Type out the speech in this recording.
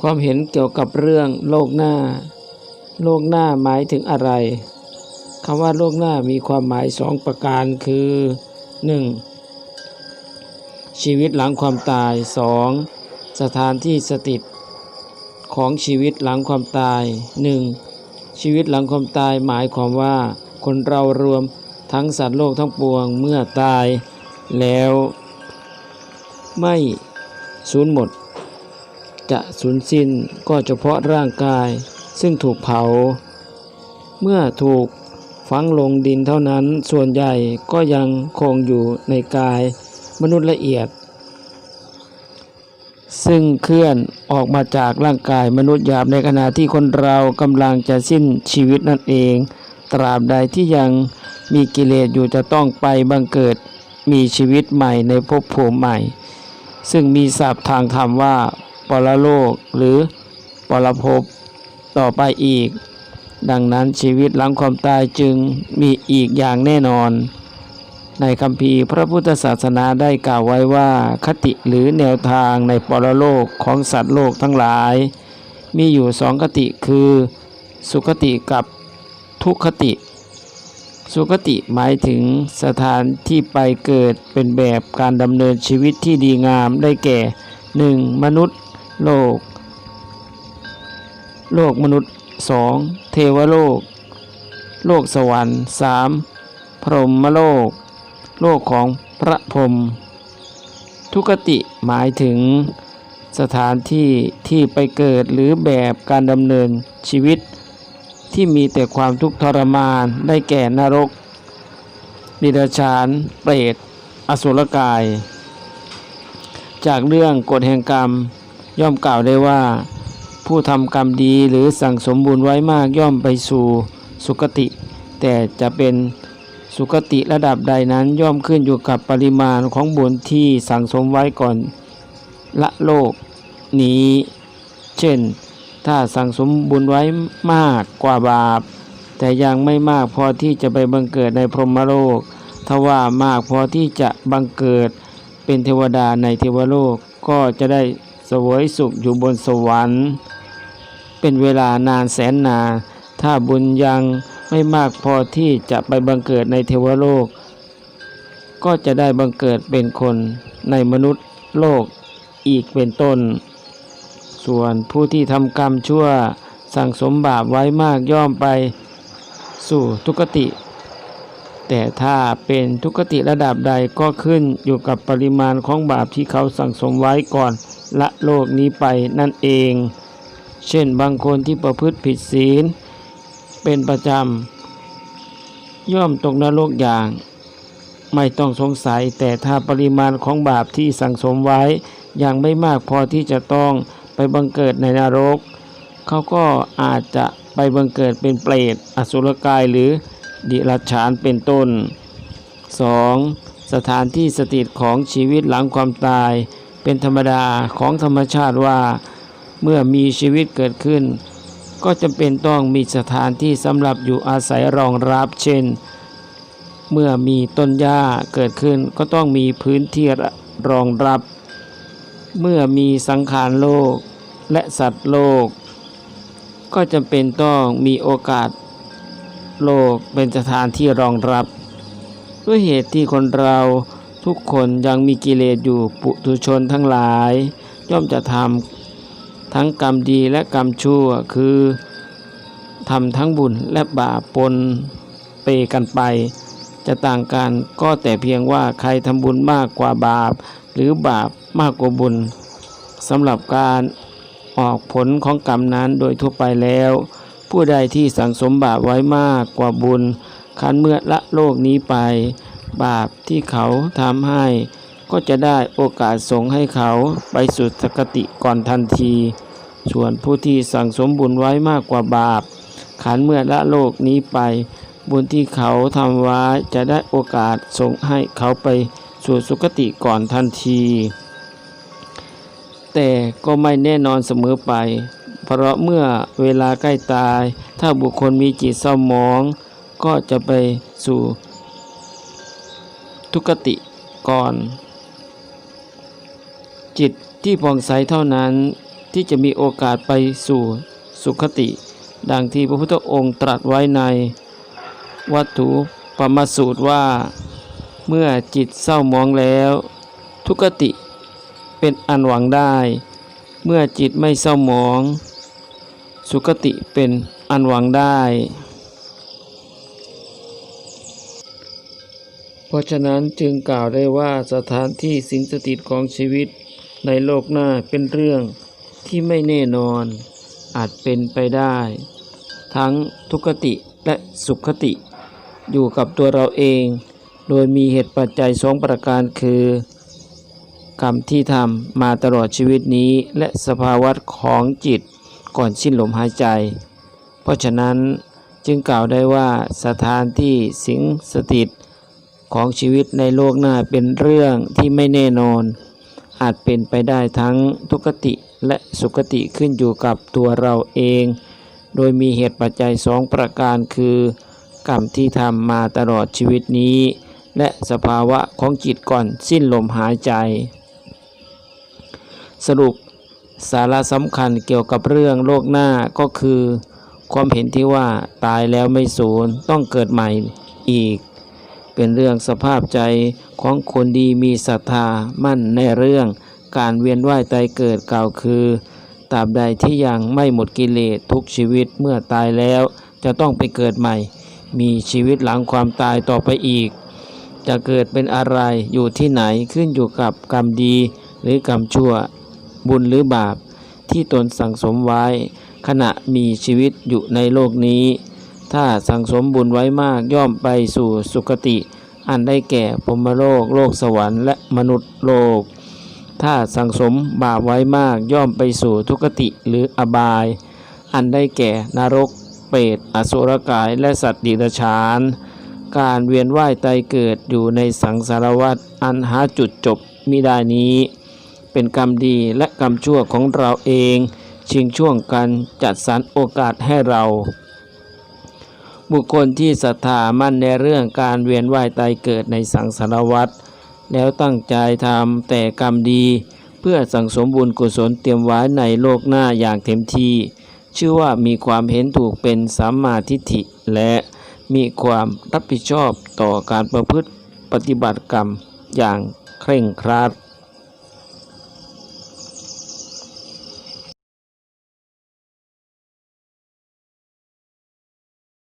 ความเห็นเกี่ยวกับเรื่องโลกหน้า โลกหน้าหมายถึงอะไรคำว่าโลกหน้ามีความหมายสองประการคือ 1. ชีวิตหลังความตาย 2. สถานที่สถิตของชีวิตหลังความตาย 1. ชีวิตหลังความตายหมายความว่า คนเรารวมทั้งสัตว์โลกทั้งปวงเมื่อตายแล้วไม่สูญหมด จะสูญสิ้นก็เฉพาะร่างกาย ซึ่งถูกเผา เมื่อถูกฝังลงดินเท่านั้นส่วนใหญ่ก็ยังคงอยู่ในกายมนุษย์ละเอียด ซึ่งเคลื่อนออกมาจากร่างกายมนุษย์หยาบในขณะที่คนเรากำลังจะสิ้นชีวิตนั่นเอง ตราบใดที่ยังมีกิเลสอยู่จะต้องไปบังเกิดมีชีวิตใหม่ในภพภูมิใหม่ ซึ่งมีศัพท์ทางธรรมว่า ปรโลกหรือปรภพต่อไปอีก ดังนั้นชีวิตหลังความตายจึงมีอีกอย่างแน่นอน ในคัมภีร์พระพุทธศาสนาได้กล่าวไว้ว่าคติหรือแนวทางในปรโลกของสัตว์โลกทั้งหลาย มีอยู่สองคติคือ สุคติกับทุกขติ สุคติหมายถึงสถานที่ไปเกิดเป็นแบบการดำเนินชีวิตที่ดีงามได้แก่ 1. มนุษย์ โลก โลกมนุษย์ 2. เทวโลก โลกสวรรค์ 3. พรหมโลก โลกของพระพรหมทุกติหมายถึงสถานที่ที่ไปเกิดหรือแบบการดำเนินชีวิต ที่มีแต่ความทุกข์ทรมานได้แก่นรกดิรชานเปรต อสุรกาย จากเรื่องกฎแห่งกรรม ย่อมกล่าวได้ว่า ผู้ทำกรรมดีหรือสั่งสมบุญไว้มากย่อมไปสู่สุคติ แต่จะเป็นสุคติระดับใดนั้นย่อมขึ้นอยู่กับปริมาณของบุญที่สั่งสมไว้ก่อนละโลกนี้ เช่น ถ้าสั่งสมบุญไว้มากกว่าบาป แต่ยังไม่มากพอที่จะไปบังเกิดในพรหมโลกถ้าว่ามากพอที่จะบังเกิดเป็นเทวดาในเทวโลกก็จะได้ สวยสุขอยู่บนสวรรค์ เป็นเวลานานแสนนานถ้าบุญยังไม่มากพอที่จะไปบังเกิดในเทวโลก ก็จะได้บังเกิดเป็นคนในมนุษย์โลกอีกเป็นต้น ส่วนผู้ที่ทำกรรมชั่วสั่งสมบาปไว้มากย่อมไปสู่ทุกติ แต่ถ้าเป็นทุกติระดับใดก็ขึ้นอยู่กับปริมาณของบาปที่เขาสั่งสมไว้ก่อนละโลกนี้ไปนั่นเอง เช่นบางคนที่ประพฤติผิดศีล เป็นประจำ ย่อมตกนรกอย่าง ไม่ต้องสงสัยแต่ถ้าปริมาณของบาปที่สั่งสมไว้ยังไม่มากพอที่จะต้องไปบังเกิดในนรก เขาก็อาจจะไปบังเกิดเป็นเปรตอสุรกายหรือ ดิรัจฉานเป็นต้น 2. สถานที่สถิตของชีวิตหลังความตาย เป็นธรรมดาของธรรมชาติว่า เมื่อมีชีวิตเกิดขึ้น ก็จำเป็นต้องมีสถานที่สำหรับอยู่อาศัยรองรับเช่น เมื่อมีต้นหญ้าเกิดขึ้นก็ต้องมีพื้นที่รองรับ เมื่อมีสังขารโลกและสัตว์โลก ก็จำเป็นต้องมีโอกาส โลกเป็นสถานที่รองรับ ด้วยเหตุที่คนเราทุกคนยังมีกิเลสอยู่ปุถุชนทั้งหลาย ย่อมจะทำทั้งกรรมดีและกรรมชั่วคือทำทั้งบุญและบาปปนเปกันไป จะต่างกันก็แต่เพียงว่าใครทำบุญมากกว่าบาป หรือบาปมากกว่าบุญสำหรับการออกผลของกรรมนั้นโดยทั่วไปแล้ว ผู้ใดที่สั่งสมบาปไว้มากกว่าบุญคันเมื่อละโลกนี้ไป บาปที่เขาทำให้ ก็จะได้โอกาสส่งให้เขาไปสู่สกติก่อนทันที ส่วนผู้ที่สั่งสมบุญไว้มากกว่าบาป ขันเมื่อละโลกนี้ไป บุญที่เขาทำไว้จะได้โอกาสส่งให้เขาไปสู่สุคติก่อนทันที แต่ก็ไม่แน่นอนเสมอไป เพราะเมื่อเวลาใกล้ตาย ถ้าบุคคลมีจิตเศร้าหมอง ก็จะไปสู่ทุกติก่อน จิตที่ผ่องใสเท่านั้นที่จะมีโอกาสไปสู่สุคติ ดังที่พระพุทธองค์ตรัสไว้ใน วัตถุปรมสูตรว่า เมื่อจิตเศร้าหมองแล้ว ทุกติเป็นอันหวังได้ เมื่อจิตไม่เศร้าหมอง สุคติเป็นอันหวังได้ เพราะฉะนั้นจึงกล่าวได้ว่าสถานที่สิงสถิตของชีวิตในโลกหน้าเป็นเรื่องที่ไม่แน่นอนอาจเป็นไปได้ ทั้งทุกติและสุขติ อยู่กับตัวเราเอง โดยมีเหตุปัจจัยสองประการคือกรรมที่ทำมาตลอดชีวิตนี้และสภาวะของจิต ก่อนสิ้นลมหายใจ เพราะฉะนั้นจึงกล่าวได้ว่าสถานที่สิงสถิตของชีวิตในโลกหน้าเป็นเรื่องที่ไม่แน่นอน อาจเป็นไปได้ทั้งทุกติและสุขติขึ้นอยู่กับตัวเราเอง โดยมีเหตุปัจจัยสองประการคือ กรรมที่ทำมาตลอดชีวิตนี้ และสภาวะของจิตก่อนสิ้นลมหายใจ สรุป สาระสำคัญเกี่ยวกับเรื่องโลกหน้าก็คือ ความเห็นที่ว่าตายแล้วไม่สูญต้องเกิดใหม่อีก เป็นเรื่องสภาพใจของคนดีมีศรัทธามั่นในเรื่องการเวียนว่ายตายเกิดกล่าวคือตราบใดที่ยังไม่หมดกิเลสทุกชีวิตเมื่อตายแล้วจะต้องไปเกิดใหม่ มีชีวิตหลังความตายต่อไปอีก จะเกิดเป็นอะไรอยู่ที่ไหนขึ้นอยู่กับกรรมดีหรือกรรมชั่ว บุญหรือบาปที่ตนสั่งสมไว้ ขณะมีชีวิตอยู่ในโลกนี้ ถ้าสั่งสมบุญไว้มากย่อมไปสู่สุคติ อันได้แก่พรหมโลก โลกสวรรค์และมนุษย์โลก ถ้าสั่งสมบาปไว้มากย่อมไปสู่ทุกติหรืออบาย อันได้แก่นรก เปรตอสุรกายและสัตว์ดิบฉานการเวียนว่ายตายเกิดอยู่ในสังสารวัฏอันหาจุดจบมิได้นี้ เป็นกรรมดีและกรรมชั่วของเราเอง ชิงช่วงกันจัดสรรโอกาสให้เรา บุคคลที่ศรัทธามั่นในเรื่องการเวียนว่ายตายเกิดในสังสารวัฏแล้วตั้งใจทำแต่กรรมดี เพื่อสั่งสมบุญกุศลเตรียมไว้ในโลกหน้าอย่างเต็มที่ ชื่อว่ามีความเห็นถูกเป็นสัมมาทิฏฐิ และมีความรับผิดชอบต่อการประพฤติปฏิบัติกรรมอย่างเคร่งครัด